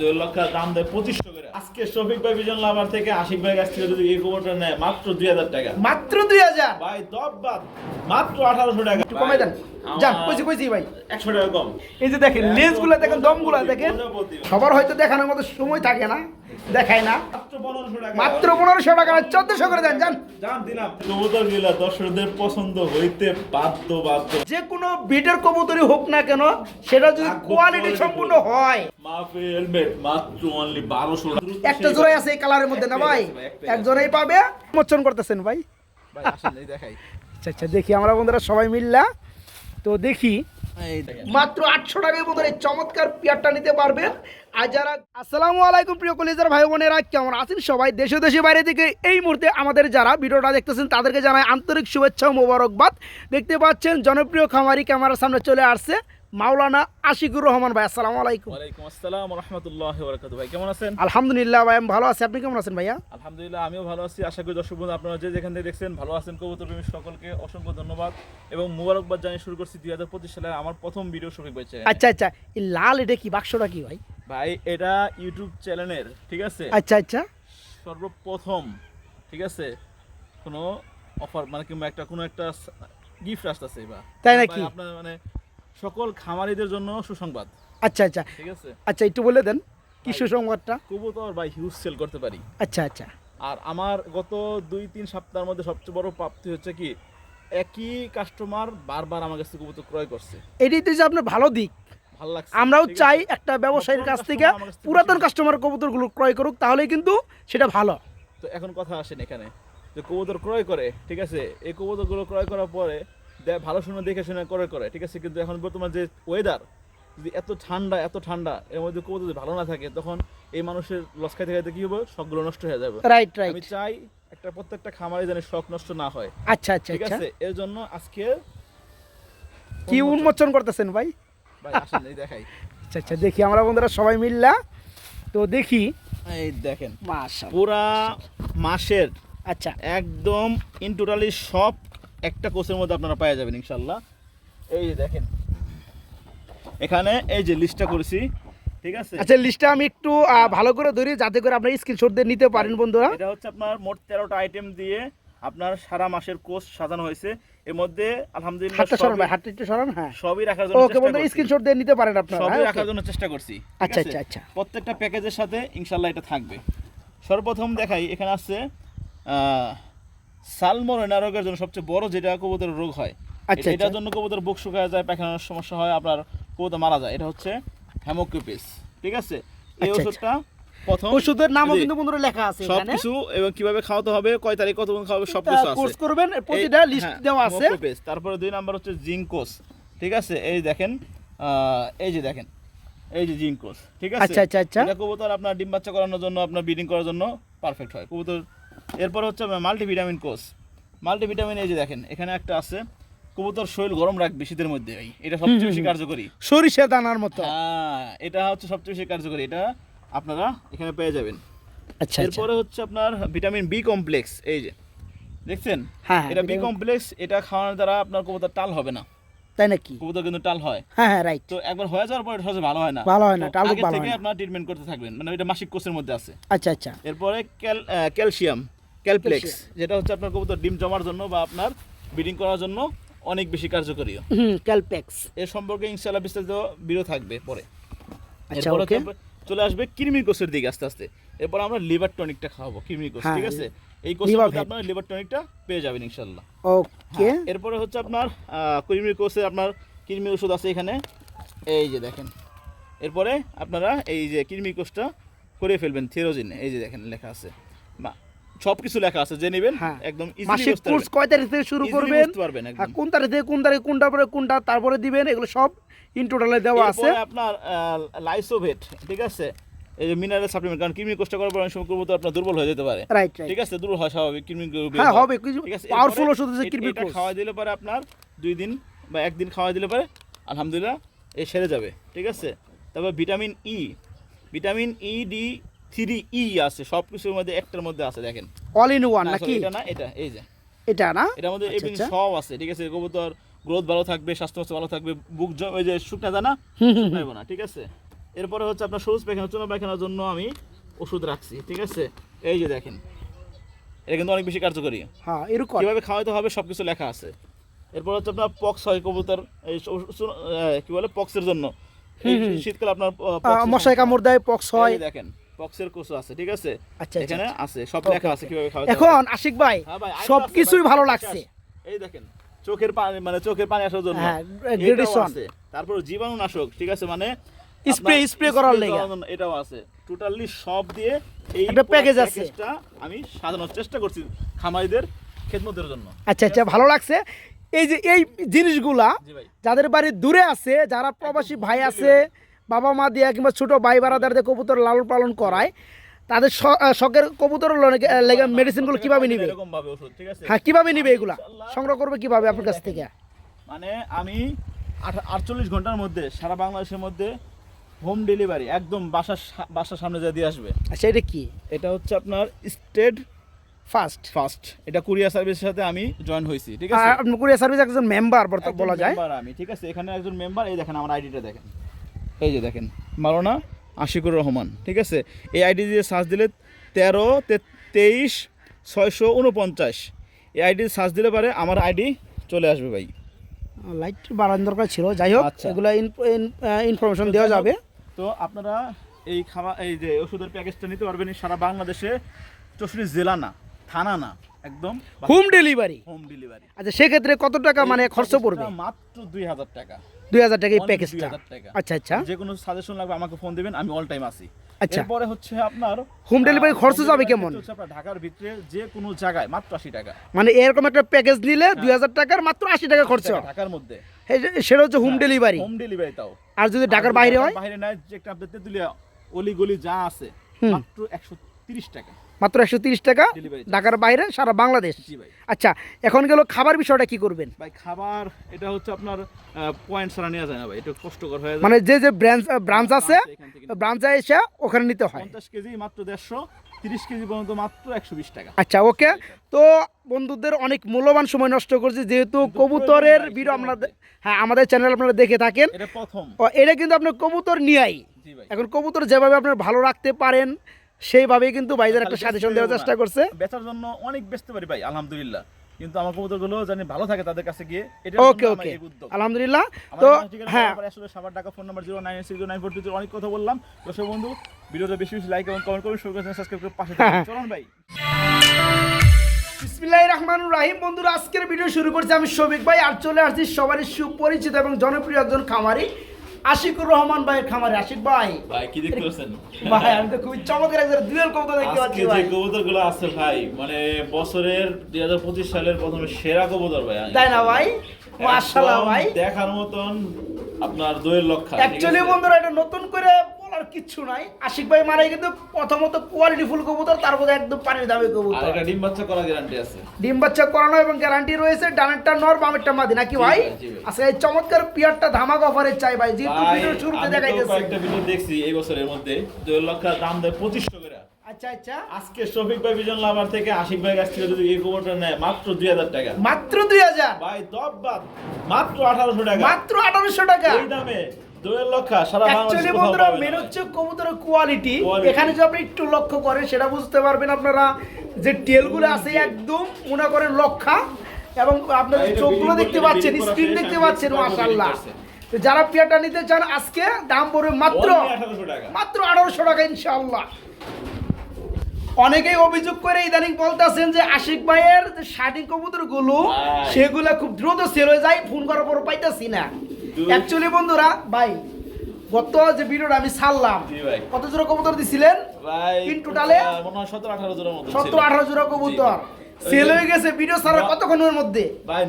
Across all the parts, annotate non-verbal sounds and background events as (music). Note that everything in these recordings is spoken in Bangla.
দুই লক্ষ দাম দেয় পঁচিশশো করে। আজকে শফিক ভাই বিজন লাভার থেকে আশিক ভাই কাছ থেকে যদি এই গোবরটা নেয় মাত্র দুই হাজার টাকা। মাত্র দুই হাজার? ভাই দব বাদ মাত্র আঠারোশো টাকা। একটু কমে দেন। যান কইছি কইছি ভাই। একশো টাকা কম। এই যে দেখেন দেখেন দমগুলো দেখেন। সবার হয়তো দেখানোর মতো সময় থাকে না দেখায় না। মাত্র পনেরোশো টাকা। করে দেন যান। দিলাম। কবুতর গিলা দর্শকদের পছন্দ হইতে বাধ্য বাধ্য। যে কোনো বিটের কবুতরই হোক না কেন সেটা যদি কোয়ালিটি সম্পূর্ণ হয়। মাফে হেলমেট মাত্র অনলি বারোশো একটা জোড়াই আছে এই কালারের মধ্যে না ভাই? এক জোড়াই পাবে। মোচন করতেছেন ভাই। ভাই আসেন এই দেখাই। আচ্ছা আচ্ছা দেখি আমরা বন্ধুরা সবাই মিললা। তো দেখি। মাত্র আটশো টাকার মতো এই চমৎকার পেয়ারটা নিতে পারবেন আর যারা আসসালামু আলাইকুম প্রিয় কলেজের ভাই বোনেরা, কেমন আছেন সবাই? দেশে দেশে বাইরে থেকে এই মুহূর্তে আমাদের যারা ভিডিওটা দেখতেছেন, তাদেরকে জানাই আন্তরিক শুভেচ্ছা ও মোবারকবাদ। দেখতে পাচ্ছেন, জনপ্রিয় খামারি ক্যামেরার সামনে চলে আসছে। মাওলানা আশিকুর রহমান ভাই আসসালামু আলাইকুম। ওয়ালাইকুম আসসালাম রহমতুল্লাহ বরকাত ভাই কেমন আছেন? আলহামদুলিল্লাহ ভাই আমি ভালো আছি। আপনি কেমন আছেন ভাইয়া? আলহামদুলিল্লাহ আমিও ভালো আছি। আশা করি দর্শক বন্ধু আপনারা যে যেখান থেকে দেখছেন ভালো আছেন। কবুতর প্রেমী সকলকে অসংখ্য ধন্যবাদ এবং মুবারকবাদ জানিয়ে শুরু করছি দুই হাজার পঁচিশ সালে আমার প্রথম ভিডিও শফিক ভাই। আচ্ছা আচ্ছা। এই লাল এটা কি বাক্সটা কি ভাই? ভাই এটা ইউটিউব চ্যানেলের ঠিক আছে? আচ্ছা আচ্ছা। সর্বপ্রথম ঠিক আছে? কোনো অফার মানে কিংবা একটা কোনো একটা গিফট আসতেছে বা। তাই নাকি? আপনার মানে সকল খামারিদের জন্য সুসংবাদ। আচ্ছা আচ্ছা। ঠিক আছে? আচ্ছা একটু বলে দেন কি সুসংবাদটা? কবুতর বা হিউজ সেল করতে পারি। আচ্ছা আচ্ছা। আর আমার গত দুই তিন সপ্তাহের মধ্যে সবচেয়ে বড় প্রাপ্তি হচ্ছে কি একই কাস্টমার বারবার আমার কাছ থেকে কবুতর ক্রয় করছে। এটাই তো যে আপনার ভালো দিক। ভালো লাগছে। আমরাও চাই একটা ব্যবসায়ীর কাছ থেকে পুরাতন কাস্টমার কবুতরগুলো ক্রয় করুক তাহলে কিন্তু সেটা ভালো। তো এখন কথা আসেন এখানে। যে কবুতর ক্রয় করে ঠিক আছে? এই কবুতরগুলো ক্রয় করার পরে ভালো শুনে দেখে শুনে ক্রয় করে ঠিক আছে? কিন্তু এখন বর্তমান যে ওয়েদার যদি এত ঠান্ডা এত ঠান্ডা এর মধ্যে কবুতর যদি ভালো না থাকে তখন এই মানুষের লস খাইতে খাইতে কি হবে? সবগুলো নষ্ট হয়ে যাবে। রাইট রাইট আমি চাই একটা প্রত্যেকটা খামারে যেন শখ নষ্ট না হয়। আচ্ছা আচ্ছা ঠিক আচ্ছা। আছে? এর জন্য আজকে কি উন্মোচন করতেছেন ভাই? ভাই এই দেখাই। আচ্ছা আচ্ছা দেখি আমরা বন্ধুরা সবাই মিললা। তো দেখি। এই দেখেন পুরা মাসের আচ্ছা। একদম ইন টোটালি সব একটা কোর্সের মধ্যে আপনারা পাওয়া যাবেন ইনশাল্লাহ এই যে দেখেন। এখানে এই যে লিস্টটা করেছি ঠিক আছে? আচ্ছা লিস্টটা আমি একটু ভালো করে ধরি যাতে করে আপনার স্ক্রিনশট দিয়ে নিতে পারেন বন্ধুরা। এটা হচ্ছে আপনার মোট তেরোটা আইটেম দিয়ে আপনার সারা মাসের কোর্স সাজানো হয়েছে। এর মধ্যে আলহামদুলিল্লাহ হাতটা সরান ভাই হাতটা একটু সরান হ্যাঁ। সবই রাখার জন্য ওকে স্ক্রিনশট দিয়ে নিতে পারেন আপনারা সবই হ্যাঁ, রাখার জন্য চেষ্টা করছি আচ্ছা, আচ্ছা, আচ্ছা। প্রত্যেকটা প্যাকেজের সাথে ইনশাল্লাহ এটা থাকবে। সর্বপ্রথম দেখাই এখানে আছে আহ, সালমোনেলা রোগের জন্য সবচেয়ে বড় যেটা কবুতরের রোগ হয় আচ্ছা, এটার আচ্ছা। জন্য কবুতর বুক শুকায় যায় পায়খানার সমস্যা হয় আপনার কবুতর মারা যায়। এটা হচ্ছে হ্যামোকিউপিস ঠিক আছে? এই আচ্ছা, ওষুধটা প্রথম ওষুধের নামও কিন্তু বন্ধুরা লেখা আছে এখানে। সবকিছু এবং কীভাবে খাওয়াতে হবে কয় তারিখ কতক্ষণ খাওয়াবে সবকিছু আছে। কোর্স করবেন প্রতিটা লিস্ট হ্যাঁ, দেওয়া আছে। তারপরে দুই নাম্বার হচ্ছে জিঙ্কোস। ঠিক আছে? এই দেখেন আহ, এই যে দেখেন এই যে জিঙ্কোস। ঠিক আছে? আচ্ছা, আচ্ছা, আচ্ছা। কবুতর আপনার ডিম বাচ্চা করানোর জন্য আপনার ব্রিডিং করার জন্য পারফেক্ট হয়। কবুতর এরপর হচ্ছে মাল্টিভিটামিন কোর্স মাল্টিভিটামিন এই যে দেখেন এখানে একটা আছে কবুতর শরীর গরম রাখবে শীতের মধ্যে ভাই এটা সবচেয়ে বেশি কার্যকরী। সরিষা দানার মতো। হ্যাঁ এটা হচ্ছে সবচেয়ে বেশি কার্যকরী এটা আপনারা এখানে পেয়ে যাবেন। আচ্ছা আচ্ছা। এরপরে হচ্ছে আপনার ভিটামিন বি কমপ্লেক্স এই যে দেখছেন? হ্যাঁ, এটা বি কমপ্লেক্স এটা খাওয়ানোর দ্বারা আপনার কবুতর টাল হবে না। তাই নাকি? কবুতর কিন্তু টাল হয়। হ্যাঁ হ্যাঁ রাইট তো একবার হয়ে যাওয়ার পর এটা সহজে ভালো হয় না। ভালো হয় না, টাল ভালো থেকে হয় না। আপনার ট্রিটমেন্ট করতে থাকবেন মানে এটা মাসিক কোর্সের মধ্যে আছে। আচ্ছা আচ্ছা। এরপরে ক্যালসিয়াম। ক্যালপ্লেক্স যেটা হচ্ছে আপনার কবুতর ডিম জমার জন্য বা আপনার ব্রিডিং করার জন্য অনেক বেশি কার্যকরী হুম ক্যালপেক্স এর সম্পর্কে ইনশাআল্লাহ বিস্তারিত ভিডিও থাকবে পরে। আচ্ছা. হচ্ছে চলে আসবে কৃমি কোষের দিকে আস্তে আস্তে। এরপর আমরা লিভার টনিকটা খাওয়াবো কৃমি কোষ হ্যাঁ, ঠিক আছে? এই liver মধ্যে আপনার লিভার টনিকটা পেয়ে যাবেন ইনশাআল্লাহ। ওকে হ্যাঁ, এরপরে হচ্ছে আপনার কৃমির কোষে আপনার কৃমির ওষুধ আছে এখানে। এই যে দেখেন এরপরে আপনারা এই যে কৃমি কোষটা করে ফেলবেন থিরোজিন এই যে দেখেন লেখা আছে। বা সব কিছু লেখা আছে যে নেবেন হ্যাঁ। একদম মাসিক কোর্স কয় তারিখ থেকে শুরু করবেন? পারবেন কোন তারিখ থেকে কোন তারিখ কোনটা পরে কোনটা তারপরে দিবেন এগুলো সব ইন টোটালে দেওয়া আছে। আপনার লাইসোভেট ঠিক আছে? এই যে মিনারেল সাপ্লিমেন্ট কারণ কৃমি কোষটা করার পর অনেক সময় কবুতর আপনার দুর্বল হয়ে যেতে পারে। রাইট ঠিক আছে? দুর্বল হয় স্বাভাবিক কৃমি হ্যাঁ, হবে, ঠিক আছে? powerful ওষুধ আছে কৃমির খাওয়া দিলে পরে আপনার দুই দিন বা একদিন খাওয়া দিলে পরে আলহামদুলিল্লাহ এ সেরে যাবে। ঠিক আছে? তারপর vitamin E vitamin E D three E আছে সব কিছুর মধ্যে একটার মধ্যে আছে দেখেন। অল ইন ওয়ান নাকি? এটা না এটা এই যে। এটা না? এটার মধ্যে আচ্ছা, এভরিথিং আচ্ছা। সব আছে ঠিক আছে? কবুতর গ্রোথ ভালো থাকবে স্বাস্থ্য ভালো থাকবে বুক ওই যে শুকনা না? ঠিক আছে? এরপরে হচ্ছে আপনার সবুজ পায়খানা চুনা পায়খানার জন্য আমি ওষুধ রাখছি ঠিক আছে? এই যে দেখেন এটা কিন্তু অনেক বেশি কার্যকরী। হ্যাঁ এরকম। কীভাবে খাওয়াতে হবে সবকিছু লেখা আছে। এরপর হচ্ছে আপনার পক্স হয় কবুতর এই কি বলে পক্সের জন্য। শীতকালে আপনার মশাই কামড় দেয় পক্স হয়। দেখেন পক্সের কোষও আছে ঠিক আছে? আচ্ছা, আচ্ছা, এখানে আছে সব লেখা আছে কীভাবে খাওয়াতে হবে। এখন আশিক ভাই হ্যাঁ ভালো লাগছে। এই দেখেন চোখের পানি মানে চোখের পানি আসার জন্য। হ্যাঁ। তারপর জীবাণুনাশক ঠিক আছে মানে আপনার spray করার এটাও আছে। টোটালি সব দিয়ে এই একটা package আছে। আমি সাজানোর চেষ্টা করছি খামারিদের খেদমতের জন্য। আচ্ছা আচ্ছা ভালো লাগছে। এই যে এই জিনিসগুলা যাদের বাড়ি দূরে আছে যারা প্রবাসী ভাই আছে বাবা মা দিয়া কিংবা ছোট ভাই বারাদারদের কবুতর লালন পালন করায় তাদের শখের কবুতর লেগে মেডিসিনগুলো কীভাবে নিবে? হ্যাঁ কীভাবে নিবে এগুলা? সংগ্রহ করবে কীভাবে আপনার কাছ থেকে? মানে আমি আট- আটচল্লিশ ঘণ্টার মধ্যে সারা বাংলাদেশের মধ্যে হোম ডেলিভারি একদম বাসার বাসার সামনে যা দিয়ে আসবে। আচ্ছা এটা কি? এটা হচ্ছে আপনার স্টেট ফার্স্ট ফার্স্ট। এটা কুরিয়ার সার্ভিসের সাথে আমি জয়েন হয়েছি ঠিক আছে? আপনার কুরিয়ার সার্ভিস একজন মেম্বার বলা যায়। আমি ঠিক আছে? এখানে একজন মেম্বার এই দেখেন আমার আইডিটা দেখেন। এই যে দেখেন মারোনা আশিকুর রহমান ঠিক আছে? এই আইডি দিয়ে সার্চ দিলে তেরো তেইশ ছয়শো উনপঞ্চাশ। এই আইডি সার্চ দিলে পারে আমার আইডি চলে আসবে ভাই। লাইট বাড়ানোর দরকার ছিল। যাই হোক আচ্ছা। এগুলা ইনফরমেশন দেওয়া যাবে। তো আপনারা এই খাবার এই যে ওষুধের প্যাকেজটা নিতে পারবেন সারা বাংলাদেশে। চৌষট্টি জেলা না থানা না একদম। হোম ডেলিভারি হোম ডেলিভারি আচ্ছা সেক্ষেত্রে কত টাকা মানে খরচ পড়বে? মাত্র দুই হাজার টাকা। দুই হাজার টাকা এই প্যাকেজটা আচ্ছা আচ্ছা। যে কোনো সাজেশন লাগবে আমাকে ফোন দিবেন আমি অল টাইম আছি। আচ্ছা। এরপরে হচ্ছে আপনার delivery আহ, খরচ যাবে কেমন? ঢাকার ভিতরে যে কোনো জায়গায় মাত্র আশি টাকা। মানে এরকম একটা প্যাকেজ নিলে দুই হাজার টাকার মাত্র আশি টাকা খরচ। ঢাকার মধ্যে। সেটা হচ্ছে হোম ডেলিভারি হোম ডেলিভারি তাও। আর যদি ঢাকার বাইরে হয়? বাইরে নাই যে একটা আপনার তেতুলিয়া অলি গলি যা আছে মাত্র একশো তিরিশ টাকা। মাত্র একশো তিরিশ টাকা ঢাকার বাইরে সারা বাংলাদেশ। আচ্ছা এখন গেল খাবার বিষয়টা কি করবেন? ভাই খাবার এটা হচ্ছে আপনার পয়েন্ট ছাড়া নেওয়া যায় না ভাই একটু কষ্টকর হয়ে মানে যে যে ব্রাঞ্চ ব্রাঞ্চ আছে ব্রাঞ্চে এসে ওখানে নিতে হয়। পঞ্চাশ কেজি মাত্র দেড়শো তিরিশ কেজি পর্যন্ত মাত্র একশো বিশ টাকা। আচ্ছা ওকে। তো বন্ধুদের অনেক মূল্যবান সময় নষ্ট করছি যেহেতু কবুতরের ভিডিও সেটার হ্যাঁ আমাদের চ্যানেল আপনারা দেখে থাকেন। এটা এটা কিন্তু আপনার কবুতর নিয়াই। এখন কবুতর যেভাবে আপনার ভালো রাখতে পারেন সেইভাবেই কিন্তু ভাইদের একটা সাজেশন দেওয়ার চেষ্টা করছে। বেচার জন্য অনেক বেচতে পারি ভাই আলহামদুলিল্লাহ। কিন্তু আমার কবুতরগুলো জানি ভালো থাকে তাদের কাছে গিয়ে। এটা ওকে ওকে। আলহামদুলিল্লাহ। তো হ্যাঁ। সাবার টাকা phone number zero nine six nine four two অনেক কথা বললাম। দর্শক বন্ধু ভিডিওটা বেশি বেশি লাইক এবং কমেন্ট করুন সাবস্ক্রাইব করে পাশে। (laughs) চলুন ভাই। বিসমিল্লাহ রহমান রাহিম। বন্ধুরা আজকের ভিডিও শুরু করছি আমি শফিক ভাই আর চলে আসছি সবারই সুপরিচিত এবং জনপ্রিয় একজন খামারি আশিকুর রহমান ভাইয়ের খামারে। আশিক ভাই। ভাই কি দেখতে পাচ্ছেন? ভাই আমি তো খুবই চমকের একজন দুয়েল কবুতর দেখতে আজকে পাচ্ছি যে কবুতরগুলো আছে ভাই মানে বছরের দুই হাজার পঁচিশ সালের প্রথমে সেরা কবুতর ভাই তাই না ভাই? মাশাআল্লাহ ভাই। দেখার মতন আপনার দুয়েল লক্ষ্য অ্যাকচুয়ালি বন্ধুরা এটা নতুন করে বলার কিচ্ছু নাই। আশিক ভাই মানে কিন্তু প্রথমত কোয়ালিটি ফুল কবুতর তারপর একদম পানির দামি আর কবুতর একটা ডিম বাচ্চা করা গ্যারান্টি আছে। ডিম বাচ্চা করানো এবং গ্যারান্টি রয়েছে ডানেরটা নর বামেরটা মাদি নাকি ভাই। আচ্ছা এই চমৎকার পিয়ারটা ধামাক অফারে চাই ভাই যেহেতু ভাই, ভিডিও শুরুতে আমি তো দেখাইতেছি। কয়েকটা ভিডিও দেখছি এই বছরের মধ্যে দইয়ের লক্ষার দাম দেয় পঁচিশশো করে। আচ্ছা আচ্ছা। আজকে শফিক ভাই বিজন লাভার থেকে আশিক ভাই কাছ থেকে যদি এই কবুতরটা নেয় মাত্র দুই হাজার টাকা। মাত্র দুই হাজার? ভাই দব বাদ মাত্র আঠারোশো টাকা। মাত্র আঠারোশো টাকা? এই দামে দইয়ের লক্ষা সারা অ্যাকচুয়ালি বাংলাদেশে কোথাও বন্ধুরা পাবেন না। মেন হচ্ছে কবুতরের কোয়ালিটি এখানে যদি আপনি একটু লক্ষ্য করেন সেটা বুঝতে পারবেন আপনারা যে টেলগুলো আছে একদম মনে করেন লক্ষা এবং আপনাদের চোখগুলো দেখতে পাচ্ছেন স্ক্রিন দেখতে পাচ্ছেন মাশাআল্লাহ। তো যারা নিতে চান আজকে দাম পড়বে মাত্র Only 1800 টাকা। মাত্র আঠারোশো টাকা ইনশাআল্লাহ। অনেকেই অভিযোগ করে ইদানিং বলতেছেন যে আশিক ভাইয়ের যে শার্টিং কবুতরগুলো সেগুলো খুব দ্রুত সেল হয়ে যায় ফোন করার পর পাইতেছি না। অ্যাকচুয়ালি বন্ধুরা ভাই গত যে ভিডিওটা আমি ছাড়লাম কত জোড়া কবুতর দিছিলেন? ভাই ইন টোটালে? মনে হয় সতেরো আঠারো জোড়ার মতো সত্তর আঠারো জোড়া কবুতর। সেল হয়ে গেছে ভিডিও ছাড়ার কতক্ষণের মধ্যে? ভাই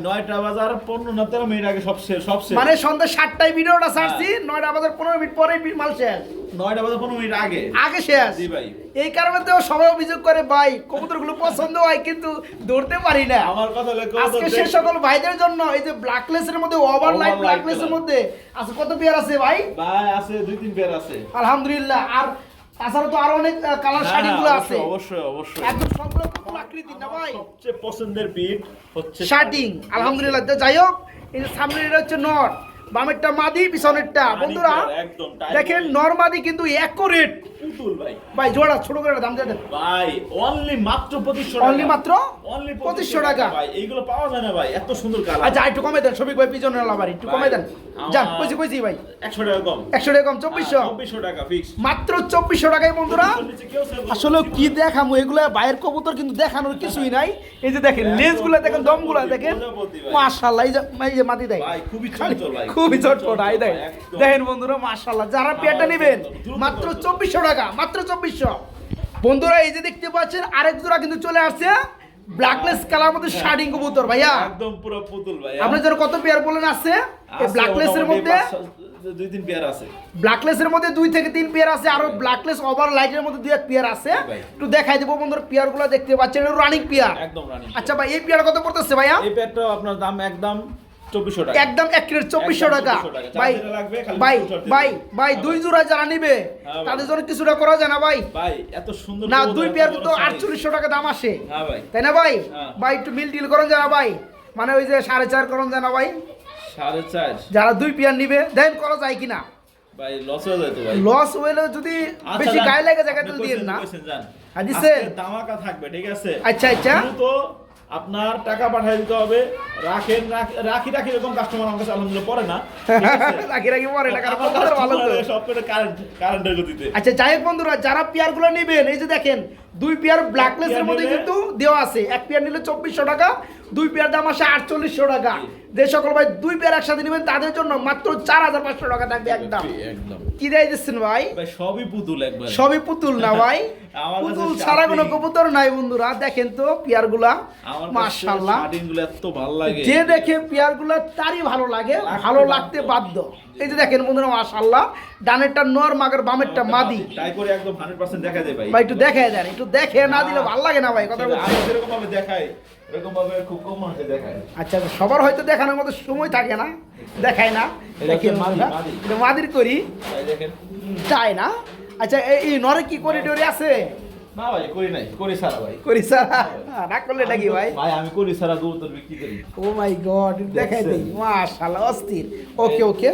বাজার পনেরো না তেরো মিনিট আগে সব শেষ সব শেষ। মানে সন্ধ্যা ভিডিওটা ছাড়ছি নয়টা বাজার পনেরো মিনিট পরে মাল শেষ। বাজার পনেরো মিনিট আগে। আগে শেষ। জি ভাই। এই কারণে তো সবাই অভিযোগ করে ভাই কবুতরগুলো পছন্দ হয় কিন্তু ধরতে পারি না। আমার কথা হলো আজকে সে সকল ভাইদের জন্য এই যে ব্ল্যাকলেসের মধ্যে ওভার লাইট Overlight ব্ল্যাকলেসের মধ্যে আজকে কত পেয়ার আছে ভাই? ভাই আছে দুই তিন পেয়ার আছে। আলহামদুলিল্লাহ। আর তাছাড়া তো আরও অনেক কালার হ্যাঁ, শাড়ি গুলো হ্যাঁ, আছে। অবশ্যই অবশ্যই। একদম সবগুলো কত আকৃতি না ভাই? সবচেয়ে পছন্দের পিট হচ্ছে শার্টিং আলহামদুলিল্লাহ। যাই হোক এই সামনে এটা হচ্ছে নট বামেরটা মাদি পিছনেরটা। বন্ধুরা দেখেন নর নরমাদি কিন্তু অ্যাকুরেট পুতুল ভাই। ভাই জোড়া ছোট করে দাম দিয়ে দেন। ভাই অনলি মাত্র 2500 টাকা। অনলি মাত্র অনলি 2500 টাকা। ভাই এইগুলো পাওয়া যায় না ভাই। এত সুন্দর কালার। আচ্ছা একটু কমে দেন ভাই পিছনে লাভার একটু কমে দেন। যান কইছি কইছি ভাই। 100 টাকা কম। একশো টাকা কম চব্বিশশো। 2400 টাকা ফিক্স মাত্র চব্বিশশো টাকায় বন্ধুরা। আসলে কি দেখামো এগুলো বাইরের কবুতর কিন্তু দেখানোর কিছুই নাই। এই যে দেখেন লেজগুলো দেখেন দমগুলো দেখেন। মাশাআল্লাহ এই যে মাটি দেয়। ভাই খুবই ভাই। খুবই চটপট আই দেয়। দেখেন বন্ধুরা মাশাআল্লাহ যারা পেয়ারটা নেবেন মাত্র চব্বিশশো টাকা মাত্র চব্বিশশো। বন্ধুরা এই যে দেখতে পাচ্ছেন আরেক জোড়া কিন্তু চলে আসছে। ব্ল্যাকলেস কালার মধ্যে শার্টিং কবুতর ভাইয়া। একদম পুরো পুতুল ভাই আপনি যেন কত পেয়ার বলেন আছে এই আছে ব্ল্যাকলেসের মধ্যে দুই তিন পেয়ার আছে। ব্ল্যাকলেসের মধ্যে দুই থেকে তিন পেয়ার আছে আর ব্ল্যাকলেস ওভার লাইটের মধ্যে দুই এক পেয়ার আছে। একটু দেখাই দেবো বন্ধুরা পেয়ারগুলো দেখতে পাচ্ছেন রানিং পেয়ার একদম রানি আচ্ছা ভাই এই পেয়ার কত পড়তেছে ভাইয়া? এই পেয়ারটা আপনার দাম একদম 2400 টাকা। একদম এক কিলো চব্বিশশো টাকা। 2400 টাকা। যার ভাই ভাই ভাই ভাই দুই জোড়া যারা নিবে হ্যাঁ তাদের জন্য কিছুটা করা যায় না ভাই। ভাই এত সুন্দর না দুই পেয়ার তো size। আটচল্লিশশো টাকা দাম আসে। হ্যাঁ তাই না ভাই? হ্যাঁ। ভাই একটু মিল টিল করেন যারা ভাই। মানে ওই যে সাড়ে চার করেন যায় না ভাই। সাড়ে চার। যারা দুই পেয়ার নিবে দেন করা যায় কিনা? ভাই লস হয়ে যায় তো ভাই। লস হইলেও যদি আচ্ছা, বেশি। গায়ে লেগে যায় আপনি তাহলে না। কইছেন, হ্যাঁ, দিছে? দামাকা থাকবে ঠিক আছে? আচ্ছা আচ্ছা। তো আপনার টাকা পাঠিয়ে দিতে হবে। রাখেন রাখ- রাখি এরকম কাস্টমার আমার কাছে আলহামদুলিল্লাহ পড়ে না। (laughs) রাখি রাখি পরে টাকা আমার ভালো সব করে কারেন্ট কারেন্টের গতিতে। আচ্ছা যাই হোক বন্ধুরা যারা পেয়ারগুলো নেবেন এই যে দেখেন দুই পেয়ার ব্ল্যাকলেস এর মধ্যে কিন্তু দেওয়া আছে। এক পেয়ার নিলে চব্বিশশো টাকা দুই পেয়ার দাম আসে আটচল্লিশশো টাকা। যে সকল ভাই দুই পেয়ার একসাথে নেবেন তাদের জন্য মাত্র চার হাজার পাঁচশো টাকা থাকবে একদম। কি দেয় দিচ্ছেন ভাই? সবই পুতুল একবার। সবই পুতুল না ভাই? (laughs) পুতুল ছাড়া কোনো কবুতর নাই বন্ধুরা দেখেন তো পেয়ারগুলা আমার মাশাল্লাহ এত ভালো লাগে। যে দেখে পেয়ারগুলা তারই ভালো লাগে ভালো লাগতে বাধ্য। এই যে দেখেন বন্ধুরা মাশাল্লাহ ডানেরটা নর মাগের বামেরটা মাদি। ট্রাই করে একদম 100% দেখা যায় ভাই। ভাই একটু দেখে দেন একটু দেখে না দিলে ভালো লাগে না ভাই কথা বলছি আমি যেরকম ভাবে দেখাই এরকম ভাবে খুব কম মানুষে দেখায়। আচ্ছা সবার হয়তো দেখানোর মতো সময় থাকে না দেখায় না। এটা দেখি মাদি, মাদি। মাদির করি দেখেন। চাই না? আচ্ছা এই- এই নরে কি করিডোরি আছে? না ভাই করি নাই করি সারা ভাই। করি স্যার না করলে নাকি ভাই? ভাই আমি করি সারা কবুতর বিক্রি করি। ও মাই গড দেখাই দিই? মাশাআল্লাহ অস্থির। ওকে ওকে।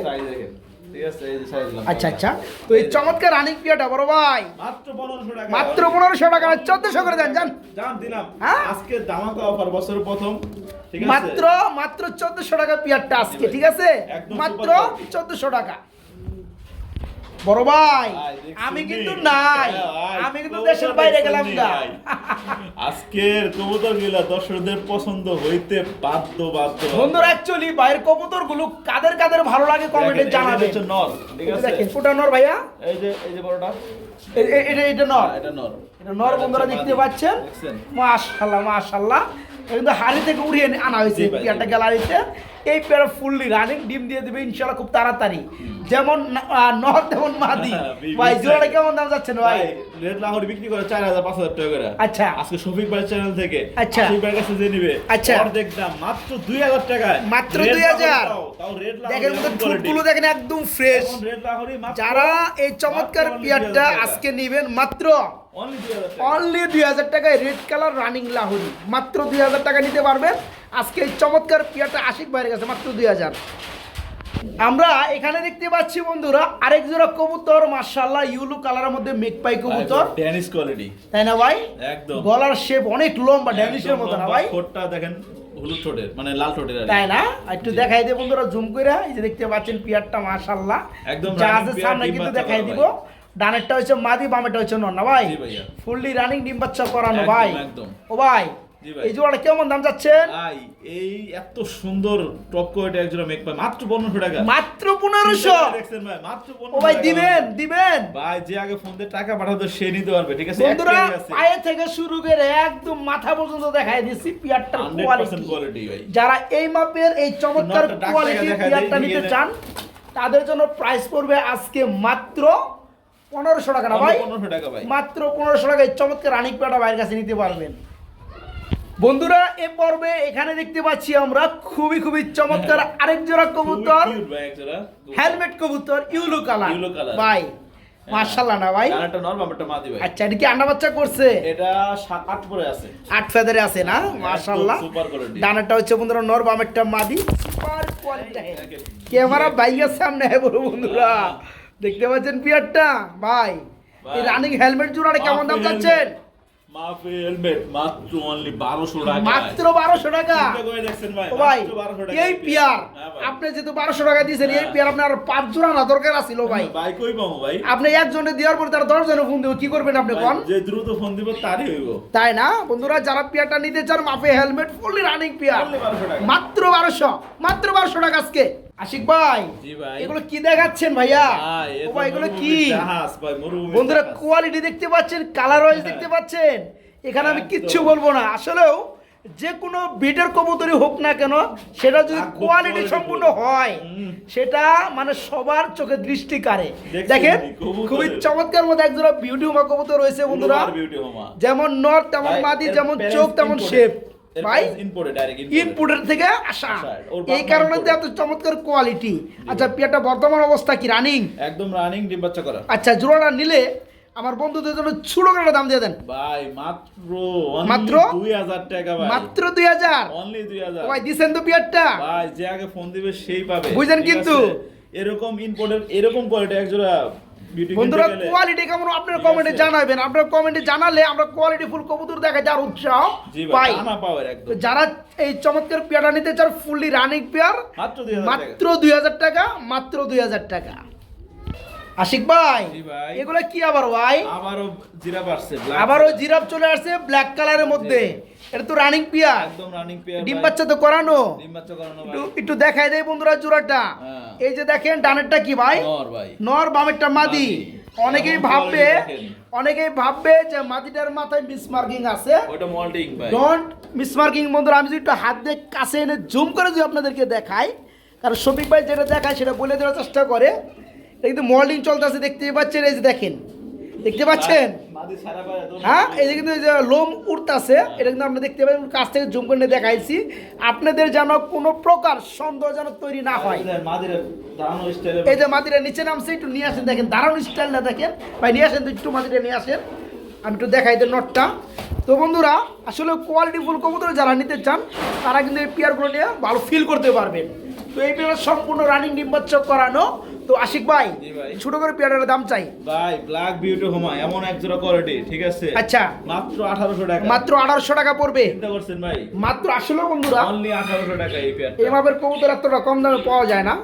আচ্ছা আচ্ছা। তো এই চমৎকার রানিং পিয়াটা বড় ভাই। মাত্র 1500 টাকা। মাত্র পনেরোশো টাকা চোদ্দশো করে দেন জান জান দিলাম। হ্যাঁ? আজকে দামাকা অফার বছরের প্রথম। মাত্র মাত্র চোদ্দশো টাকা পিয়ারটা আজকে ঠিক আছে? মাত্র চোদ্দশো টাকা। বড় ভাই আমি কিন্তু নাই। হ্যাঁ, কিন্তু দেশের বাইরে গেলাম নি, (laughs) আজকের কবুতরগুলা দর্শকদের পছন্দ হইতে বাধ্য বাধ্য। বন্ধুরা অ্যাকচুয়ালি বাইরের কবুতরগুলো কাদের কাদের ভালো লাগে কমেন্টে জানাবে এটা নর ঠিক আছে? ফুটা নর ভাইয়া। এই যে এই যে বড়টা। এ- এ- এটা এটা নর। হ্যাঁ, এটা নর। এটা নর বন্ধুরা দেখতে পাচ্ছেন? মাশাআল্লাহ এটা কিন্তু হাড়ি থেকে উড়িয়ে আনা হয়েছে পেয়ারটা গ্যালারিতে। এই পেয়ার ফুললি রানিং ডিম দিয়ে দিবে ইনশাল্লাহ খুব তাড়াতাড়ি। যেমন তেমন মাদি। হ্যাঁ, ভাই জোড়াটা কেমন দাম যাচ্ছেন ভাই? ভাই রেড লাহোর বিক্রি করে চার হাজার পাঁচ হাজার টাকা করে। আচ্ছা। আজকে শফিক ভাই চ্যানেল থেকে আচ্ছা। শফিক ভাইয়ের কাছে যে নিবে। আচ্ছা। অর্ধেক দাম মাত্র দুই হাজার টাকায়। মাত্র Red 2000 লাহোর তাও, তাও রেড দেখেন মতো ঠোঁটগুলো দেখেন একদম ফ্রেশ যারা এই চমৎকার পেয়ারটা আজকে নিবেন মাত্র Only 2000 টাকা। অনলি দুই হাজার টাকায় রেড কালার রানিং লাহুরি মাত্র দুই হাজার টাকা নিতে পারবেন। আজকে এই চমৎকার পেয়ারটা আশিক বাইরে গেছে মাত্র দুই হাজার। আমরা এখানে দেখতে পাচ্ছি বন্ধুরা আরেক জোড়া কবুতর ইউলু কালারের মধ্যে মেকপাই কবুতর। ড্যানিশ কোয়ালিটি তাই না ভাই? একদম। গলার শেপ অনেক লম্বা ড্যানিশের মতো না ভাই? ঠোঁটটা দেখেন হলুদ ঠোঁটের মানে লাল ঠোঁটের তাই না? একটু দেখাই দিয়ে বন্ধুরা জুম করে। এই যে দেখতে পাচ্ছেন পিয়ারটা মাশাল্লাহ একদম যা আছে সামনে কিন্তু দেখাই দিব। ডানেরটা হচ্ছে মাদি বামেরটা হচ্ছে নর না ভাই ফুললি রানিং ডিম বাচ্চা করানো ভাই। ও ভাই এই জোড়াটা কেমন দাম যাচ্ছেন ভাই এই এত সুন্দর টপ কোয়ালিটি একজোড়া মেক পাই মাত্র পনেরোশো টাকা। মাত্র পনেরোশো? দেখছেন ভাই মাত্র ও ভাই দিবেন দিবেন। ভাই যে আগে ফোন দিয়ে টাকা পাঠাতো সে নিতে পারবে ঠিক আছে? বন্ধুরা এক পায়ে থেকে শুরু করে একদম মাথা পর্যন্ত দেখাই দিচ্ছি পিয়ারটার কোয়ালিটি কোয়ালিটি ভাই। যারা এই মাপের এই চমৎকার দেখায় পিয়ারটা নিতে চান তাদের জন্য প্রাইস পড়বে আজকে মাত্র পনেরোশো টাকা না ভাই? মাত্র পনেরোশো টাকা চমৎকার রানিক পেয়ারটা বাইরের কাছে নিতে পারবেন। বন্ধুরা এ পর্বে এখানে দেখতে পাচ্ছি আমরা খুবই খুবই চমৎকার আরেক জোড়া কবুতর। হেলমেট কবুতর ইউলো কালার। ভাই মার্শাল্লাহ না ভাই? কানেরটা নর বামেরটা মাদি ভাই। আচ্ছা এটা কি আন্ডা বাচ্চা করছে? এটা সাত আট করে আছে। আট ফেদারে আছে না? মার্শাল্লাহ সুপার কোয়ালিটি ডানাটা হচ্ছে বন্ধুরা নর বামেরটা মাদি। সুপার কোয়ালিটি ক্যামেরা বাইকের সামনে হ্যাঁ বন্ধুরা। দেখতে পাচ্ছেন পিয়ারটা? ভাই এই রানিং হেলমেট জোড়াটা কেমন দাম মাফি হেলমেট মাত্র অনলি 1200 টাকা মাত্র বারোশো টাকা? দেখছেন ভাই ভাই মাত্র 1200 টাকা এই পিয়ার হ্যাঁ আপনি যেহেতু টাকা দিয়েছেন এই হ্যাঁ। পিয়ার আপনার পাঁচ জোড়া না দরকার আছিল ভাই। ভাই কই পাবো ভাই? আপনি একজনে দেওয়ার পর তার দশ জনে ফোন দেবো কি করবেন আপনি কোন যে দ্রুত ফোন দিব তারই হইব। তাই না? বন্ধুরা যারা পিয়ারটা নিতে চান মাফে helmet fully running pair Only 1200 মাত্র বারোশো মাত্র বারোশো টাকা আজকে। আশিক ভাই এগুলো কি দেখাচ্ছেন ভাইয়া? ও ভাই এগুলো কি? বন্ধুরা কোয়ালিটি দেখতে পাচ্ছেন কালার ওয়াইজ হ্যাঁ। দেখতে পাচ্ছেন। এখানে আমি কিচ্ছু বলব না। আসলেও যে কোনো বিটের কবুতরই হোক না কেন সেটা যদি কোয়ালিটি সম্পূর্ণ হয় সেটা মানে সবার চোখে দৃষ্টি কারে দেখেন খুবই চমৎকার মধ্যে একজোড়া বিউটি উমা কবুতর রয়েছে বন্ধুরা। যেমন নর তেমন মাদি যেমন চোখ তেমন শেপ ভাই parents imported, direct imported। ইনপুটের থেকে আসা। আসা, এই কারণে মা এত চমৎকার কোয়ালিটি আচ্ছা পিয়াটা বর্তমান অবস্থা কি? রানিং একদম রানিং ডিম বাচ্চা করা। আচ্ছা জোড়াটা নিলে আমার বন্ধুদের জন্য ছোটো করে দাম দিয়ে দেন। ভাই মাত্র টাকা ভাই। মাত্র অনলি দুই হাজার। ভাই দিছেন তো পিয়ারটা? ভাই যে আগে ফোন দিবে সেই পাবে। কিন্তু? এরকম ইম্পোর্টের এরকম কোয়ালিটি একজোড়া বন্ধুরা কোয়ালিটি কেমন আপনার কমেন্টে জানাবেন। আপনার কমেন্টে জানালে আমরা কোয়ালিটি ফুল কবুতর দেখা যার উৎসাহ পাই। যারা এই চমৎকার পেয়ারটা নিতে চান ফুললি রানিং পেয়ার মাত্র দুই হাজার টাকা মাত্র দুই হাজার টাকা। আশিক ভাই এগুলো কি আবার ভাই? আবারও জিরা পারছে আবারও জিরাফ চলে আসছে ব্ল্যাক কালারের মধ্যে। এটা তো রানিং পিয়া একদম রানিং পেয়ার ডিম বাচ্চা তো করানো। ডিম বাচ্চা করানো একটু ভাই। একটু দেখাই দেয় বন্ধুরা জোড়াটা। হ্যাঁ। এই যে দেখেন ডানেরটা কি ভাই? নর ভাই। নর বামেরটা মাদি। অনেকেই ভাববে অনেকেই ভাববে যে মাদিটার মাথায় মিসমার্কিং আছে। ওটা মল্টিং ভাই। ডোন্ট মিস মার্কিং বন্ধুরা আমি যদি একটু হাত দিয়ে কাছে এনে জুম করে যদি আপনাদেরকে দেখাই কারণ শফিক ভাই যেটা দেখায় সেটা বলে দেওয়ার চেষ্টা করে। কিন্তু মল্ডিং চলতেছে দেখতেই পাচ্ছেন এই যে দেখেন। দেখতে পাচ্ছেন? হ্যাঁ এই যে কিন্তু এই যে লোম উঠতেছে এটা কিন্তু আপনি দেখতে পাবেন কাছ থেকে জুম করে দেখাইছি। আপনাদের যেন কোনো প্রকার সন্দেহ যেন তৈরি না হয়। এই যে মাদিরা নিচে নামছে একটু নিয়ে আসেন দেখেন দারুণ স্টাইলটা দেখেন। ভাই নিয়ে আসেন তো একটু মাদিরা নিয়ে আসেন। আমি একটু দেখাই দেন নটটা। তো বন্ধুরা আসলে কোয়ালিটি ফুল কবুতর যারা নিতে চান তারা কিন্তু এই পেয়ারগুলো নিয়ে ভালো ফিল করতে পারবেন। তো এই পেয়ার সম্পূর্ণ রানিং ডিম্বাচ্চক করানো তো আশিক ভাই ছোট করে পেয়ারের দাম চাই। ভাই ব্ল্যাক বিউটি হোমা এমন এক জোড়া কোয়ালিটি ঠিক আছে? আচ্ছা। মাত্র 1800 টাকা। মাত্র আঠারোশো টাকা পড়বে। চিন্তা করছেন ভাই? মাত্র আসলে বন্ধুরা অনলি 1800 টাকা এই পেয়ারটা। মাপের কবুতর এতটা কম দামে পাওয়া যায় না।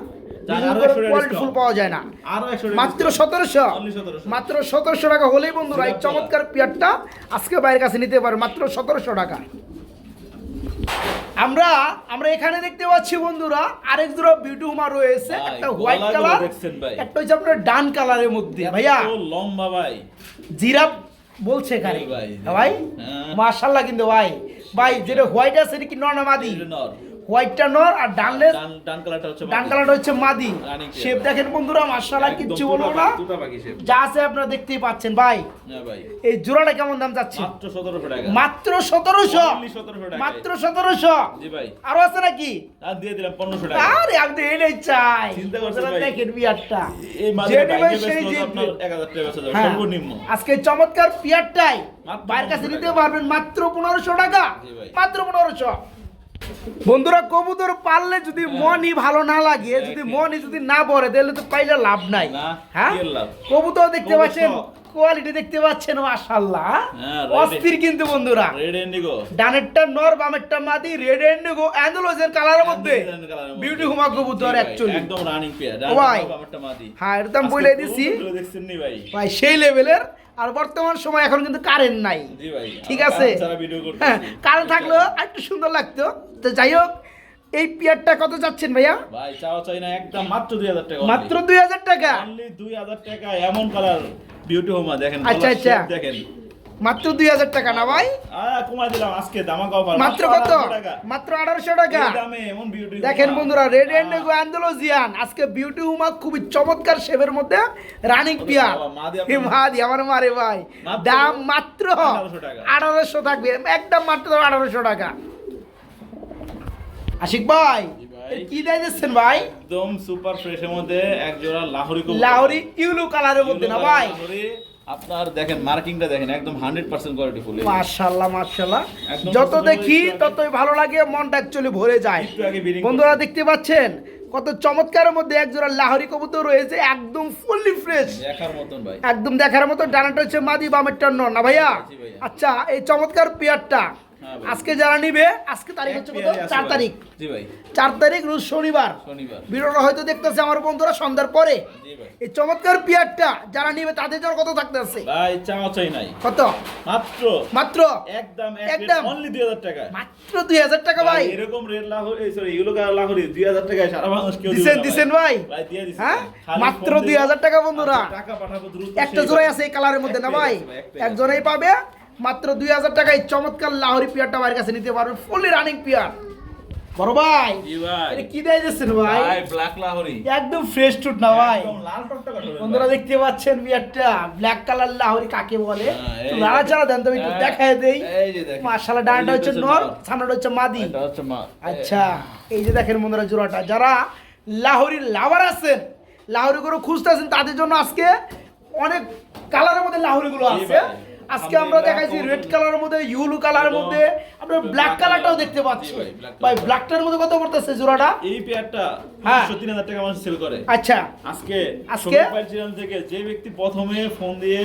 ফুল পাওয়া যায় না। আরও 100 টাকা মাত্র সতেরোশো। মাত্র সতেরোশো টাকা হলেই বন্ধুরা এই চমৎকার পেয়ারটা আজকে বাইরের কাছে নিতে পারে মাত্র সতেরোশো টাকা। আমরা আমরা এখানে দেখতে পাচ্ছি বন্ধুরা আরেক জোড়া বিউটি হুমা রয়েছে একটা হোয়াইট কালার একটা হচ্ছে আপনার ডান কালারের মধ্যে ভাইয়া। লম্বা ভাই। জিরাপ বলছে এখানে। ভাই। হ্যাঁ। ভাই। মাশাল্লাহ কিন্তু ভাই। ভাই যেটা হোয়াইট আছে এটা কি নর না মাদি? নর। হোয়াইটটা নর আর ডানলেস ডান কালারটা হচ্ছে ডান মাদি। কালারটা হচ্ছে মাদি। শেপ দেখেন বন্ধুরা একদম কিচ্ছু বলব না। যা আছে আপনারা দেখতেই পাচ্ছেন। ভাই এই জোড়াটা কেমন দাম যাচ্ছে মাত্র 1700 টাকা। মাত্র সতেরোশো? 1700 টাকা মাত্র সতেরোশো? জি ভাই। আরও আছে নাকি? আর দিয়ে দিলাম 1500 টাকা। আরে আমি তো এটাই চাই। চিন্তা করছেন দেখেন বিয়ারটা। এই সেই আপনার 1000 টাকা হ্যাঁ। সর্বনিম্ন। আজকে চমৎকার পিয়ারটাই বাইরের কাছে নিতে পারবেন মাত্র পনেরোশো টাকা। মাত্র পনেরোশো। বন্ধুরা কবুতর পাললে যদি মনই ভালো না লাগে যদি মনই যদি না পড়ে তাহলে তো পাইলে লাভ নাই। হ্যাঁ? কবুতর দেখতে পাচ্ছেন? কোয়ালিটি দেখতে পাচ্ছেন মাশাআল্লাহ। হ্যাঁ, অস্থির কিন্তু বন্ধুরা। রেড ইন্ডিগো ডানেরটা নর বামেরটা মাদি রেড এন্ড গো অ্যান্ডোলজের কালারের মধ্যে। বিউটি হুমা কবুতর অ্যাকচুয়ালি একদম রানিং পেয়ার ভাই। আমারটা মাদি। হ্যাঁ তো বলে দিছি। দেখছেন নি ভাই। ভাই সেই লেভেলের আর বর্তমান সময় এখন কিন্তু কারেন্ট নাই। ঠিক আছে? কারেন্ট হ্যাঁ থাকলেও একটু সুন্দর লাগতো। তো যাই হোক এই পিয়ারটা কত যাচ্ছেন ভাইয়া? ভাই চাও চাই না একদম মাত্র 2000 টাকা। মাত্র দুই হাজার টাকা? অনলি 2000 টাকা এমন কালার বিউটি হোমা দেখেন আচ্ছা, আচ্ছা। দেখেন। মাত্র দুই হাজার টাকা না ভাই? কমাই দিলাম আজকে মাত্র কত? মাত্র আঠারোশো টাকা? দেখেন বন্ধুরা রেড এন্ড অ্যান্ডোলজিয়ান আজকে বিউটি হুমা খুবই চমৎকার শেপের মধ্যে রানিং পিয়ার মাদি আমার মারে ভাই। দাম মাত্র আঠারোশো থাকবে। একদম মাত্র আঠারোশো টাকা। আশিক ভাই কি দেয় দিচ্ছেন ভাই? একদম সুপার ফ্রেশের মধ্যে এক জোড়া লাহোরি। লাহোরি ইউলো কালারের মধ্যে না ভাই? আপনার দেখেন মার্কিংটা দেখেন একদম হান্ড্রেড পার্সেন্ট কোয়ালিটি ফুল মার্শাল্লাহ মার্শাল্লাহ যত দেখি ততই ভালো লাগে মনটা অ্যাকচুয়ালি ভরে যায়। বন্ধুরা দেখতে পাচ্ছেন? কত চমৎকারের মধ্যে একজোড়া লাহরি লাহোরি কবুতর রয়েছে একদম ফুললি ফ্রেশ দেখার মতন ভাই। একদম দেখার মতো ডানাটা হচ্ছে মাদি বামেরটা নন না ভাইয়া? আচ্ছা এই চমৎকার পেয়ারটা। আজকে যারা নিবে আজকে তারিখ হচ্ছে কত? চার তারিখ। জি ভাই। চার তারিখ রোজ শনিবার। শনিবার। ভিডিওটা হয়তো দেখতেছে আমার বন্ধুরা সন্ধ্যার পরে। এই চমৎকার পেয়ারটা যারা নিবে তাদের জন্য কত থাকতে আছে? ভাই চাওয়া চাই নাই। কত? মাত্র। মাত্র? একদম একদম। অনলি দুই হাজার টাকা। মাত্র দুই হাজার টাকা ভাই এরকম red Lahori sorry yellow colour Lahori দুই হাজার টাকায় সারা বাংলাদেশ কেউ দিবে দিছেন না ভাই। ভাই? দিয়ে দিছি। হ্যাঁ? মাত্র ফোন দুই দিবেন, হাজার টাকা বন্ধুরা। টাকা পাঠাবো দ্রুত একটা জোড়াই আছে এই কালারের মধ্যে না ভাই? পেয়ার আছে ভাই, এক পেয়ার এক জোড়াই পাবে। মাত্র দুই হাজার টাকায় চমৎকার লাহরি পিয়ারটা আমার কাছে নিতে পারবে ফুলি রানিং পিয়ার। বড় ভাই জি ভাই। এটা কি দেয় দিচ্ছেন ভাই? ব্ল্যাক লাহোরি। একদম ফ্রেশ টুট না ভাই। বন্ধুরা দেখতে পাচ্ছেন বিয়ারটা ব্ল্যাক কালার লাহোরি কাকে বলে? হ্যাঁ, দেন একটু হ্যাঁ, দেখায় দেই। এই যে দেখেন। মাশাআল্লাহ ডানটা হচ্ছে নর। হচ্ছে মাদি। এটা হচ্ছে মা আচ্ছা এই যে দেখেন বন্ধুরা জোড়াটা যারা লাহোরির লাভার আছেন লাহোরি গুলো খুঁজতেছেন তাদের জন্য আজকে অনেক কালারের মধ্যে লাহোরি গুলো আছে। আজকে আমরা দেখাইছি রেড কালারের মধ্যে ইউলু কালারের। মধ্যে আপনার ব্ল্যাক কালারটাও দেখতে পাচ্ছি ভাই। ব্ল্যাকটার মধ্যে কত করতেছে জোড়াটা এই পেয়ারটা হ্যাঁ। তিন হাজার টাকা মানুষ সেল করে আচ্ছা আজকে আজকে? থেকে যে ব্যক্তি প্রথমে ফোন দিয়ে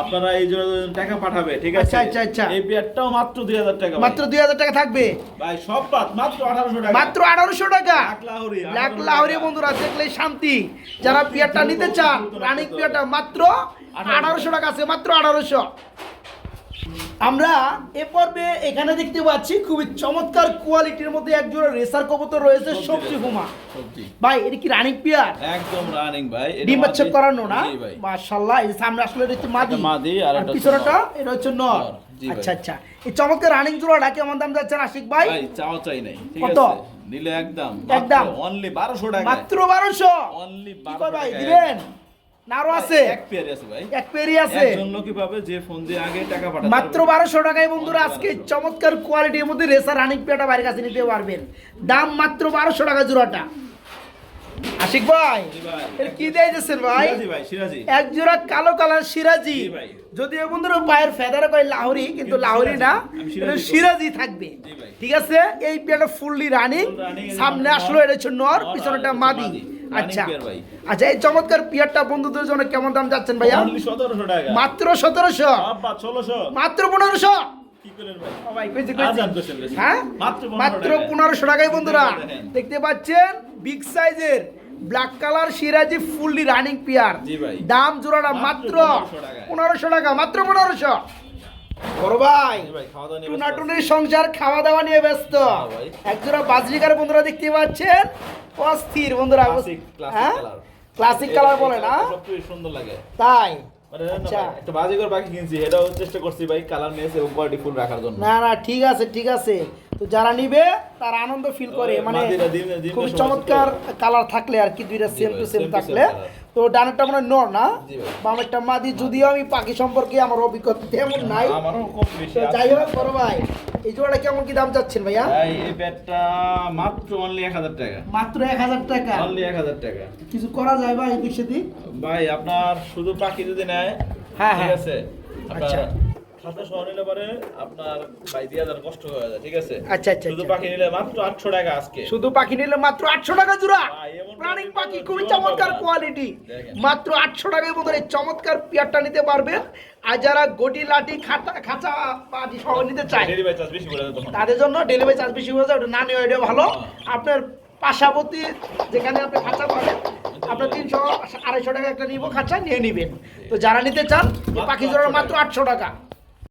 আপনারা এই জন্য টাকা পাঠাবে ঠিক আছে? আচ্ছা, আচ্ছা, আচ্ছা। এই পেয়ারটাও মাত্র দুই হাজার টাকা মাত্র দুই হাজার টাকা থাকবে? ভাই সব পাত মাত্র আঠারোশো টাকা। মাত্র আঠারোশো টাকা? ব্ল্যাক লাহরি ব্ল্যাক 1800 বন্ধুরা দেখলে শান্তি। যারা পিয়ারটা নিতে চান রানিক পেয়ারটা মাত্র আঠারোশো টাকা আছে মাত্র আঠারোশো। আমরা এ পর্বে এখানে দেখতে পাচ্ছি খুবই চমৎকার কোয়ালিটির মধ্যে একজোড়া রেসার কবুতর রয়েছে সবজি হুমা। ভাই এটা কি রানিং পিয়ার একদম রানিং ভাই ডিম বাচ্চা করানো না? মাশাআল্লাহ এই সামনে আসলে এটা হচ্ছে মাদি। মাদি আর এটা পিছনেটা। এটা হচ্ছে নর। আচ্ছা আচ্ছা। এই চমৎকার রানিং জোড়াটা কেমন দাম যাচ্ছেন আশিক ভাই? ভাই চাও চাই নাই ঠিক কত? আছে? নিলে একদম একদম। অনলি বারোশো টাকা মাত্র বারোশো? অনলি কি বারোশো কয় ভাই টাকা দিবেন? আছে। এক পেয়ারে আছে ভাই। এক পেরি আছে। একজন লোকই পাবে যে ফোন দিয়ে আগে টাকা পাঠাতে মাত্র টাকায় বন্ধুরা আজকে চমৎকার কোয়ালিটির মধ্যে রেসার রানিং কাছে নিতে পারবেন। দাম মাত্র টাকা জোড়াটা। আশিক ভাই এটা কি দিয়েছেন ভাই? এক জোড়া কালো কালার সিরাজি। যদিও বন্ধুরা পায়ের ফেদারে কয় লাহোরি কিন্তু লাহোরি না সিরাজি। থাকবে। ঠিক আছে? এই পেয়ারটা ফুললি রানিং সামনে আসলো এটা হচ্ছে নর পিছনেটা মাদি। আচ্ছা। আচ্ছা এই চমৎকার পিয়ারটা বন্ধুদের জন্য কেমন দাম যাচ্ছেন ভাইয়া? সতেরোশো টাকা। মাত্র সতেরোশো? ষোলোশো। মাত্র পনেরোশো। হ্যাঁ? মাত্র মাত্র 15 পনেরোশো টাকায় বন্ধুরা। দেখতে পাচ্ছেন বিগ সাইজের black colour Siraji fully running pair দাম জোড়াটা মাত্র মাত্র 1500 পনেরোশো টাকা মাত্র পনেরোশো। বড় ভাই সংসার খাওয়া দাওয়া নিয়ে ব্যস্ত। হ্যাঁ একজোড়া বাজরিকার বন্ধুরা দেখতে পাচ্ছেন? অস্থির বন্ধুরা হ্যাঁ? ক্লাসিক কালার বলে না? সুন্দর লাগে। তাই? আচ্ছা। পাখি কিনছি এটাও চেষ্টা করছি ভাই কালার নিয়েছে এবং কোয়ালিটি ফুল রাখার জন্য। না না ঠিক আছে ঠিক আছে। তো যারা নিবে তার আনন্দ ফিল করে। মানে খুব চমৎকার কালার থাকলে আর কি দুইটা সেম টু সেম থাকলে। তো ডানেরটা মানে নর না। বামেরটা মাদি যদিও আমি পাখি সম্পর্কে আমার অভিজ্ঞতা তেমন নাই। যাই হোক বড় ভাই এই জোড়াটা কেমন কি দাম চাচ্ছেন ভাইয়া? এই ব্যাটটা মাত্র অনলি এক হাজার টাকা। মাত্র এক হাজার টাকা? অনলি এক হাজার টাকা। কিছু করা যায় ভাই এদিক সেদিক ভাই আপনার শুধু পাখি যদি নেয় হ্যাঁ, ঠিক হ্যাঁ। আছে আচ্ছা। সহ নিলে পরে আপনার ভাই দিয়ে হাজার কষ্ট হয়ে যায় ঠিক আছে? আচ্ছা, আচ্ছা, শুধু আচ্ছা। পাখি নিলে মাত্র আটশো টাকা আজকে। শুধু পাখি নিলে মাত্র আটশো টাকা জোড়া। প্রাণী পাখি খুবই চমৎকার কোয়ালিটি মাত্র আটশো টাকার মতো এই চমৎকার পেয়ারটা নিতে পারবেন। আর যারা গটি লাঠি খাতা খাঁচা পাটি সহ নিতে চায় ডেলিভারি চার্জ বেশি করে দেয় তাদের জন্য ডেলিভারি চার্জ বেশি হয়ে যায়। ওটা না এটা ভালো। হ্যাঁ। আপনার পাশাপতি যেখানে আপনি খাঁচা পাবেন আপনার তিনশো আড়াইশো টাকা একটা নিব খাঁচা নিয়ে নিবেন। তো যারা নিতে চান পাখি জোড়া মাত্র আটশো টাকা।